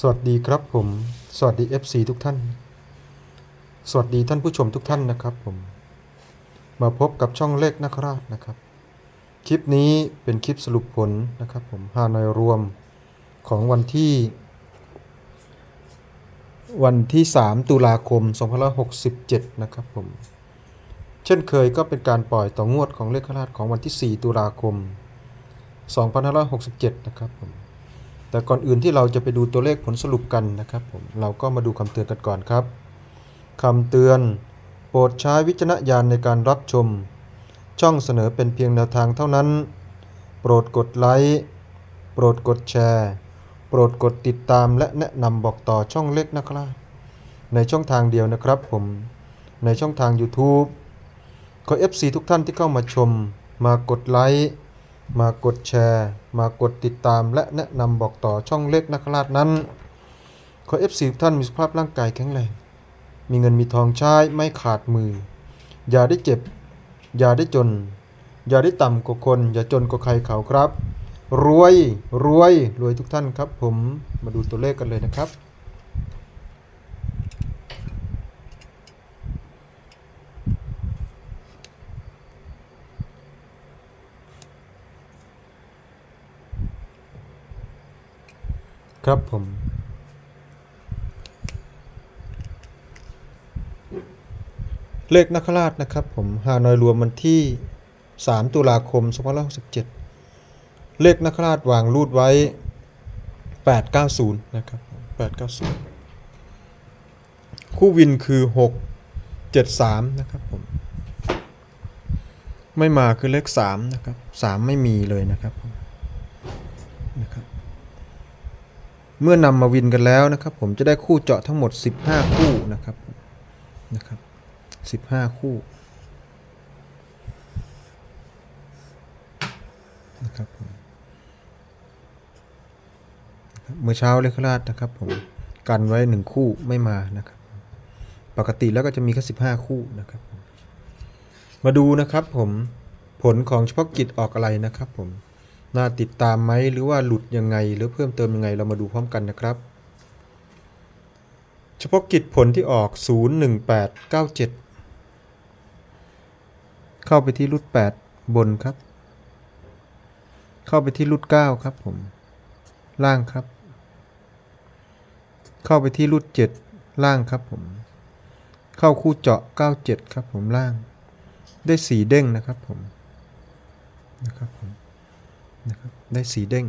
สวัสดีครับผม สวัสดี FC ทุกท่าน สวัสดีท่านผู้ชมทุกท่านนะครับผม มาพบกับช่องเลขนักราชนะครับ คลิปนี้เป็นคลิปสรุปผลนะครับผมฮานอยรวมของวันที่ วันที่ 3 ตุลาคม 2567 นะครับผม เช่นเคยก็เป็นการปล่อยต่องวดของเลขราชของวันที่ 4 ตุลาคม 2567 นะครับผม แต่ก่อนอื่นที่เราจะไปดูตัวเลขผลสรุปกันนะครับผมเราก็มาดูคำเตือนกันก่อนครับคำเตือน โปรดใช้วิจารณญาณในการรับชม ช่องเสนอเป็นเพียงแนวทางเท่านั้น โปรดกดไลค์โปรดกดแชร์ โปรดกดติดตามและแนะนำบอกต่อช่องเล็กนะครับในช่องทางเดียวนะครับผมในช่องทาง YouTube ขอ FC ทุกท่านที่เข้ามาชม มากดไลค์ มากดแชร์ มากดติดตามและแนะนำบอกต่อช่องเล็กนักราชนั้น ขอ FC ทุกท่านมีสุขภาพร่างกายแข็งแรง มีเงินมีทองใช้ไม่ขาดมือ อย่าได้เจ็บ อย่าได้จน อย่าได้ต่ำกว่าคน อย่าจนกว่าใครเขาครับ รวยรวยรวยทุกท่านครับ ผมมาดูตัวเลขกันเลยนะครับ ครับผม เลขนักราชนะครับผมฮานอยรวมวันที่ 3 ตุลาคม2567 เลขนักราชวางรูดไว้ 890 นะครับ 890 คู่วินคือ 673 นะครับผม ไม่มาคือเลข 3 นะครับ 3 ไม่มีเลยนะครับผมนะครับ เมื่อนำมาวินกันแล้วนะครับ ผมจะได้คู่เจาะทั้งหมด 15 คู่นะครับนะครับ15 คู่นะครับผมเมื่อเช้าเลขราชนะครับผมกันไว้ 1 คู่ไม่มานะครับ ปกติแล้วก็จะมีแค่15 คู่นะครับ มาดูนะครับผมผลของเฉพาะกิจออกอะไรนะครับผม น่าติดตามไหมหรือว่าหลุดยังไง หรือเพิ่มเติมยังไงเรามาดูพร้อมกันนะครับ เฉพาะกิจผลที่ออก 01897 เข้าไปที่รูด8บนครับ เข้าไปที่รูด9ครับผม ล่างครับ เข้าไปที่รูด7ล่างครับผม เข้าคู่เจาะ 97 ครับผมล่าง ได้สีเด้งนะครับผม นะครับผม นะครับได้สีเด้ง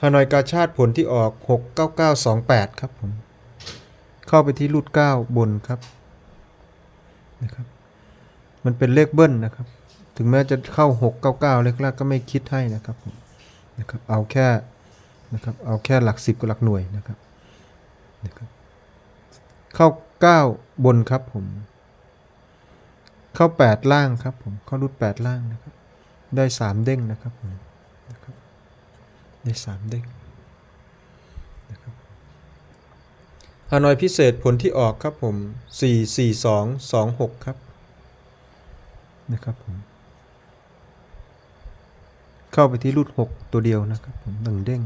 ฮานอยกาชาติผลที่ออก 69928 ครับผม เข้าไปที่รูด 9 บนครับนะครับ มันเป็นเลขเบิ้ลนะครับ ถึงแม้จะเข้า 699 เลขแรกก็ไม่คิดให้นะครับผมนะครับ เอาแค่นะครับ เอาแค่หลัก 10 กับหลักหน่วยนะครับนะครับเข้า 9 บนครับผม เข้า 8 ล่างครับผม เข้ารูด 8 ล่างนะครับ ได้สามเด้งนะครับผมนะครับ ได้สามเด้งนะครับฮานอยพิเศษผลที่ออกครับผมสี่สี่สองสองหกครับนะครับผมเข้าไปที่รูดหกตัวเดียวนะครับผมหนึ่งเด้ง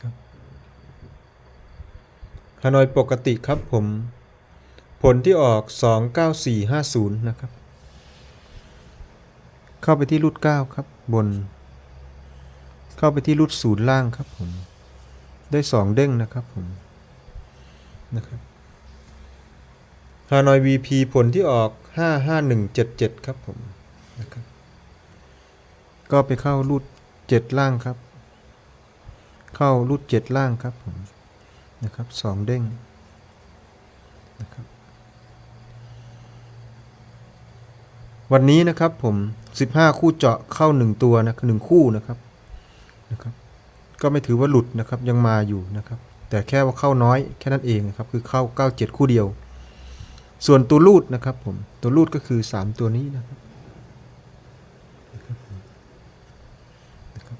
ครับฮานอยปกติครับผม ผลที่ออก29450นะครับ เข้าไปที่รูด9ครับบน เข้าไปที่รูดศูนย์ล่างครับผม ได้2เด้งนะครับผมนะครับฮานอย VP ผลที่ออก 55177 ครับผมนะครับก็ไปเข้ารูด7ล่างครับ เข้ารูด7ล่างครับผมนะครับ2เด้งนะครับวันนี้นะครับผม 15 คู่เจาะเข้า 1 ตัวนะหนึ่งคู่นะครับนะครับ ก็ไม่ถือว่าหลุดนะครับยังมาอยู่นะครับ แต่แค่ว่าเข้าน้อยแค่นั้นเองนะครับคือเข้า 97 คู่เดียว ส่วนตัวรูดนะครับผมตัวรูดก็คือ 3 ตัวนี้นะครับนะครับผมนะครับ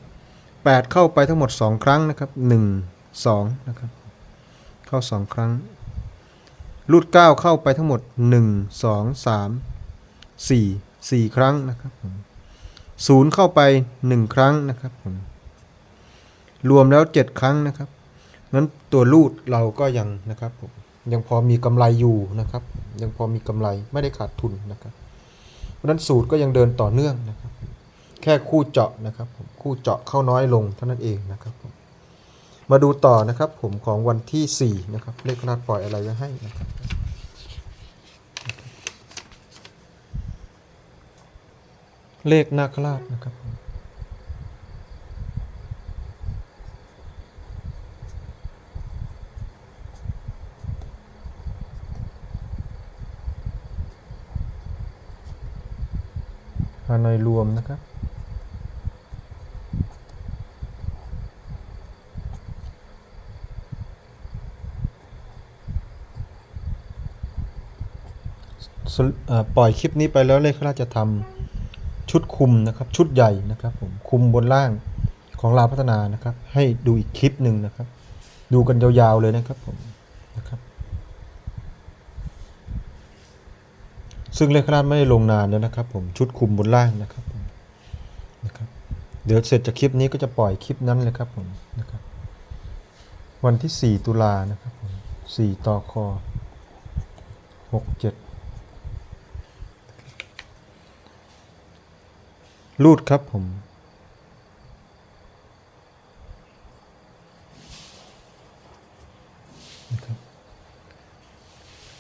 แปดเข้าไปทั้งหมด 2 ครั้งนะครับ 1 2นะครับเข้า 2 ครั้งรูด9เข้าไปทั้งหมด 1 2 3สี่ สี่ครั้งนะครับผมศูนย์เข้าไปหนึ่งครั้งนะครับผมรวมแล้วเจ็ดครั้งนะครับนั้นตัวรูดเราก็ยังนะครับผมยังพอมีกำไรอยู่นะครับ ยังพอมีกำไรไม่ได้ขาดทุนนะครับเพราะฉะนั้นสูตรก็ยังเดินต่อเนื่องนะครับ แค่คู่เจาะนะครับผมคู่เจาะเข้าน้อยลงเท่านั้นเองนะครับผมมาดูต่อนะครับผมของวันที่4นะครับเลขขนาดปล่อยอะไรไว้ให้นะครับ เลขนาคราชนะครับมฮานอยรวมนะครับปเอ่อปล่อยคลิปนี้ไปแล้วเลขราชธรรม ชุดคุมนะครับ ชุดใหญ่นะครับผมคุมบนล่างของลาวพัฒนานะครับ ให้ดูอีกคลิปหนึ่งนะครับ ดูกันยาวๆเลยนะครับผมนะครับ ซึ่งเลขราชไม่ได้ลงนานแล้วนะครับ ผมชุดคุมบนล่างนะครับนะครับ เดี๋ยวเสร็จจากคลิปนี้ก็จะปล่อยคลิปนั้นเลยครับผมนะครับ วันที่ 4 ตุลานะครับผม4ต่อคอ6 รูดครับผม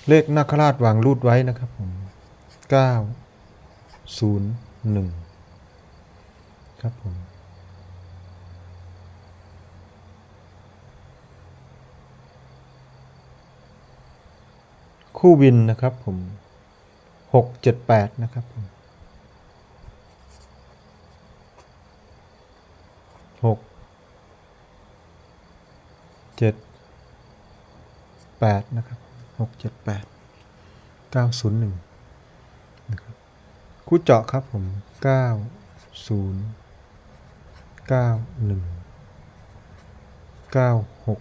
เลขนาคราชวางรูดไว้นะครับผมเก้าศูนย์หนึ่งครับผมคู่วินนะครับผมหกเจ็ดแปดนะครับผม หกเจ็ดแปดนะครับหกเจ็ดแปดเก้าศูนย์หนึ่งนะครับคู่เจาะครับผมเก้าศูนย์เก้าหนึ่งเก้าหก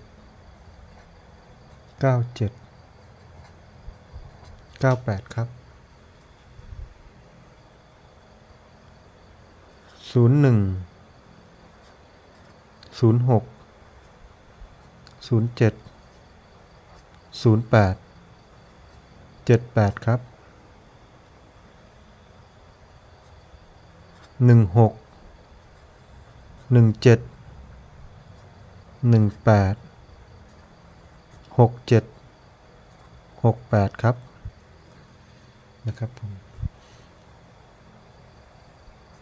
เก้าเจ็ดเก้าแปดครับศูนย์หนึ่ง ศูนย์หกศูนย์เจ็ดศูนย์แปดเจ็ดแปดครับหนึ่งหกหนึ่งเจ็ดหนึ่งแปดหกเจ็ดหกแปดครับ นะครับผม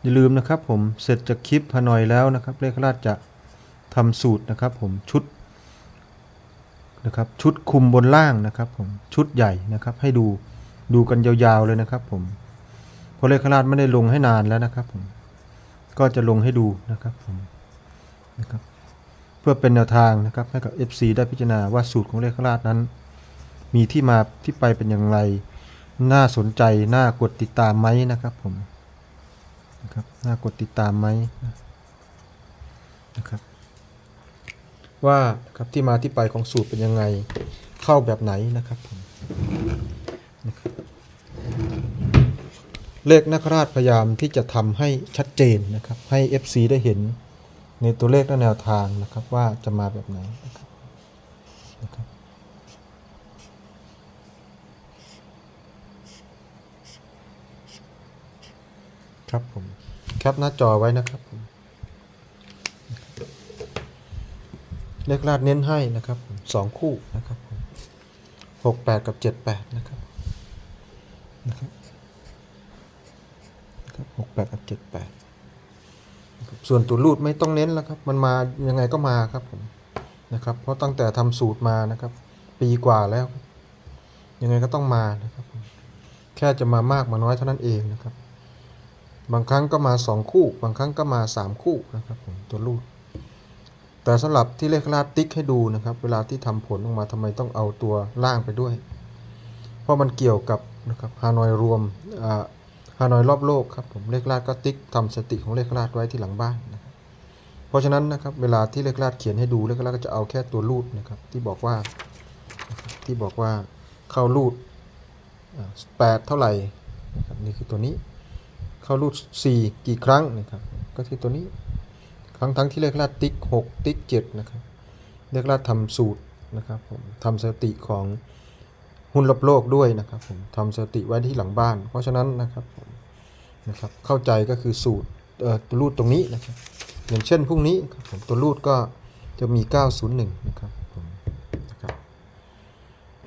อย่าลืมนะครับผมเสร็จจากคลิปฮานอยแล้วนะครับ เลขราชจะ ทำสูตรนะครับผมชุดนะครับชุดคุมบนล่างนะครับผมชุดใหญ่นะครับ ให้ดูดูกันยาวๆเลยนะครับ ผมเพราะเลขราชไม่ได้ลงให้นานแล้วนะครับ ผมก็จะลงให้ดูนะครับผมนะครับเพื่อเป็นแนวทางนะครับให้กับ FC ได้พิจารณาว่าสูตรของเลขราชนั้น มีที่มาที่ไปเป็นอย่างไร น่าสนใจน่ากดติดตามไหมนะครับ ผมนะครับน่ากดติดตามไหมนะครับ ว่าครับที่มาที่ไปของสูตรเป็นยังไงเข้าแบบไหนนะครับผมนะครับเลขนักราชพยายามที่จะทำให้ชัดเจนนะครับ ให้ FC ได้เห็นในตัวเลขและแนวทางนะครับว่าจะมาแบบไหนนะครับนะครับครับผมแคปหน้าจอไว้นะครับผม เลขราดเน้นให้นะครับสองคู่นะครับหกแปดกับเจ็ดแปดนะครับนะครับหกแปดกับเจ็ดแปดส่วนตัวรูดไม่ต้องเน้นแล้วครับ มันมายังไงก็มาครับผมนะครับ เพราะตั้งแต่ทำสูตรมานะครับ ปีกว่าแล้ว ยังไงก็ต้องมานะครับ แค่จะมามากมาน้อยเท่านั้นเองนะครับ บางครั้งก็มา2คู่ บางครั้งก็มา3คู่นะครับผมตัวลูก แต่สำหรับที่เลขลาดติ๊กให้ดูนะครับ เวลาที่ทำผลออกมาทำไมต้องเอาตัวล่างไปด้วย เพราะมันเกี่ยวกับนะครับฮานอยรวมฮานอยรอบโลกครับผมเลขลาดก็ติ๊กทำสติของเลขลาดไว้ที่หลังบ้านนะเพราะฉะนั้นนะครับเวลาที่เลขลาดเขียนให้ดูเลขลาดก็จะเอาแค่ตัวรูดนะครับที่บอกว่าที่บอกว่าเข้ารูดแปดเท่าไหร่นะครับนี่คือตัวนี้เข้ารูด4กี่ครั้งนะครับก็ที่ตัวนี้ ทั้งทั้งที่เลขลาดติ๊กหกติ๊กเจ็ดนะครับ เลขลาดทำสูตรนะครับผมทำสติของหุ้นรอบโลกด้วยนะครับผมทำสติไว้ที่หลังบ้าน เพราะฉะนั้นนะครับผมนะครับเข้าใจก็คือสูตรเอ่อตัวรูดตรงนี้นะครับ อย่างเช่นพรุ่งนี้ครับผมตัวรูดก็จะมี 901 นะครับผมนะครับ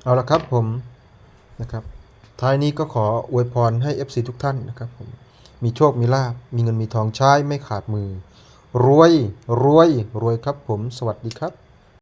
เอาละครับผมนะครับท้ายนี้ก็ขออวยพรให้ FC ทุกท่านนะครับผมมีโชค มีลาบ มีเงินมีทองใช้ไม่ขาดมือ รวย รวย รวยครับผม สวัสดีครับ